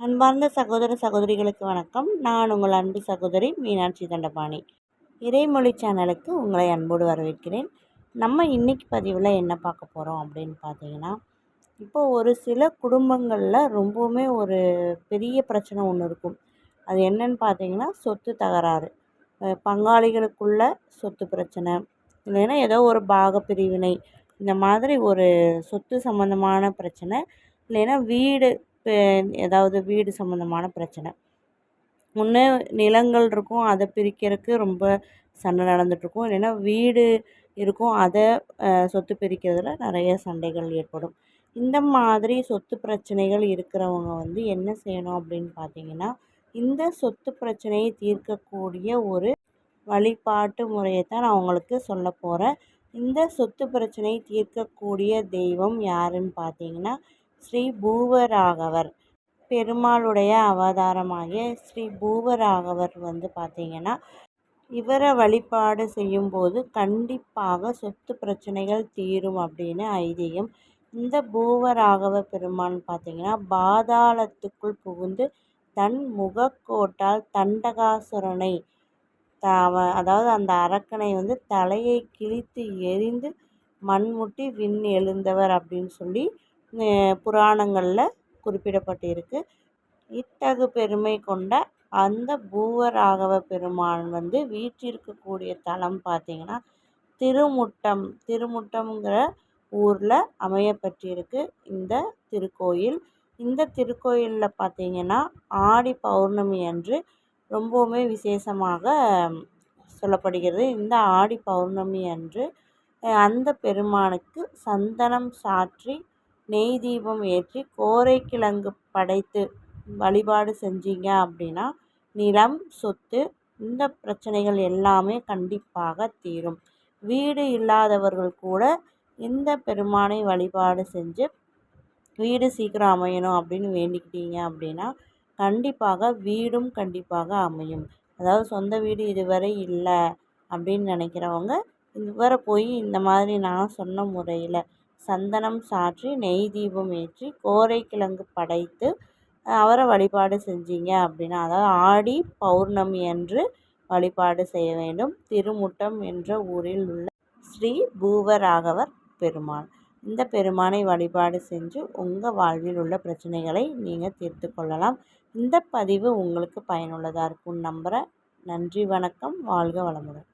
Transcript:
அன்பார்ந்த சகோதர சகோதரிகளுக்கு வணக்கம். நான் உங்கள் அன்பு சகோதரி மீனாட்சி தண்டபாணி. இறைமொழி சேனலுக்கு உங்களை அன்போடு வரவேற்கிறேன். நம்ம இன்னைக்கு பதிவில் என்ன பார்க்க போகிறோம் அப்படின்னு பார்த்தீங்கன்னா இப்போது ஒரு சில குடும்பங்களில் ரொம்பவுமே ஒரு பெரிய பிரச்சனை ஒன்று இருக்கும். அது என்னன்னு பார்த்தீங்கன்னா சொத்து தகராறு. பங்காளிகளுக்குள்ள சொத்து பிரச்சனை இல்லைன்னா ஏதோ ஒரு பாக பிரிவினை இந்த மாதிரி ஒரு சொத்து சம்மந்தமான பிரச்சனை இல்லைன்னா வீடு ஏதாவது வீடு சம்மந்தமான பிரச்சனை. ஒன்று நிலங்கள் இருக்கும் அதை பிரிக்கிறதுக்கு ரொம்ப சண்டை நடந்துகிட்ருக்கும் இல்லைன்னா வீடு இருக்கும் அதை சொத்து பிரிக்கிறதுல நிறைய சண்டைகள் ஏற்படும். இந்த மாதிரி சொத்து பிரச்சனைகள் இருக்கிறவங்க வந்து என்ன செய்யணும் அப்படின்னு பார்த்தீங்கன்னா இந்த சொத்து பிரச்சனையை தீர்க்கக்கூடிய ஒரு வழிபாட்டு முறையை தான் நான் உங்களுக்கு சொல்ல போகிறேன் இந்த சொத்து பிரச்சனையை தீர்க்கக்கூடிய தெய்வம் யாருன்னு பார்த்தீங்கன்னா ஸ்ரீ பூவராகவர். பெருமாளுடைய அவதாரமாகிய ஸ்ரீ பூவராகவர் வந்து பார்த்தீங்கன்னா இவரை வழிபாடு செய்யும்போது கண்டிப்பாக சொத்து பிரச்சனைகள் தீரும் அப்படின்னு ஐதீகம். இந்த பூவராகவ பெருமான் பார்த்தீங்கன்னா பாதாளத்துக்குள் புகுந்து தன் முகக்கோட்டால் தண்டகாசுரனை த- அதாவது அந்த அரக்கனை வந்து தலையை கிழித்து எரிந்து மண்முட்டி விண் எழுந்தவர் அப்படின்னு சொல்லி புராணங்களில் குறிப்பிடப்பட்டிருக்கு. இத்தகு பெருமை கொண்ட அந்த பூவராகவ பெருமான் வந்து வீற்றிருக்கக்கூடிய தலம் பார்த்தீங்கன்னா திருமுட்டம் திருமுட்டம்ங்கிற ஊரில் அமையப்பட்டிருக்கு. இந்த திருக்கோயில். இந்த திருக்கோயிலில் பார்த்தீங்கன்னா ஆடி பௌர்ணமி அன்று ரொம்பவுமே விசேஷமாக சொல்லப்படுகிறது. இந்த ஆடி பௌர்ணமி அன்று அந்த பெருமானுக்கு சந்தனம் சாற்றி நெய் தீபம் ஏற்றி கோரைக்கிழங்கு படைத்து வழிபாடு செஞ்சீங்க அப்படின்னா நிலம் சொத்து இந்த பிரச்சனைகள் எல்லாமே கண்டிப்பாக தீரும். வீடு இல்லாதவர்கள் கூட இந்த பெருமானை வழிபாடு செஞ்சு வீடு சீக்கிரம் அமையணும் அப்படின்னு வேண்டிக்கிட்டீங்க அப்படின்னா கண்டிப்பாக வீடும் கண்டிப்பாக அமையும். அதாவது சொந்த வீடு இதுவரை இல்லை அப்படின்னு நினைக்கிறவங்க இதுவரை போய் இந்த மாதிரி நான் சொன்ன முறையில் சந்தனம் சாற்றி நெய் தீபம் ஏற்றி கோரைக்கிழங்கு படைத்து அவரை வழிபாடு செஞ்சீங்க அப்படின்னா அதாவது ஆடி பௌர்ணமி அன்று வழிபாடு செய்ய வேண்டும். திருமுட்டம் என்ற ஊரில் உள்ள ஸ்ரீ பூவராகவர் பெருமான் இந்த பெருமானை வழிபாடு செஞ்சு உங்கள் வாழ்வில் உள்ள பிரச்சனைகளை நீங்கள் தீர்த்து கொள்ளலாம். இந்த பதிவு உங்களுக்கு பயனுள்ளதாக இருக்கும் நம்புகிறேன் நன்றி வணக்கம். வாழ்க வளமுடன்.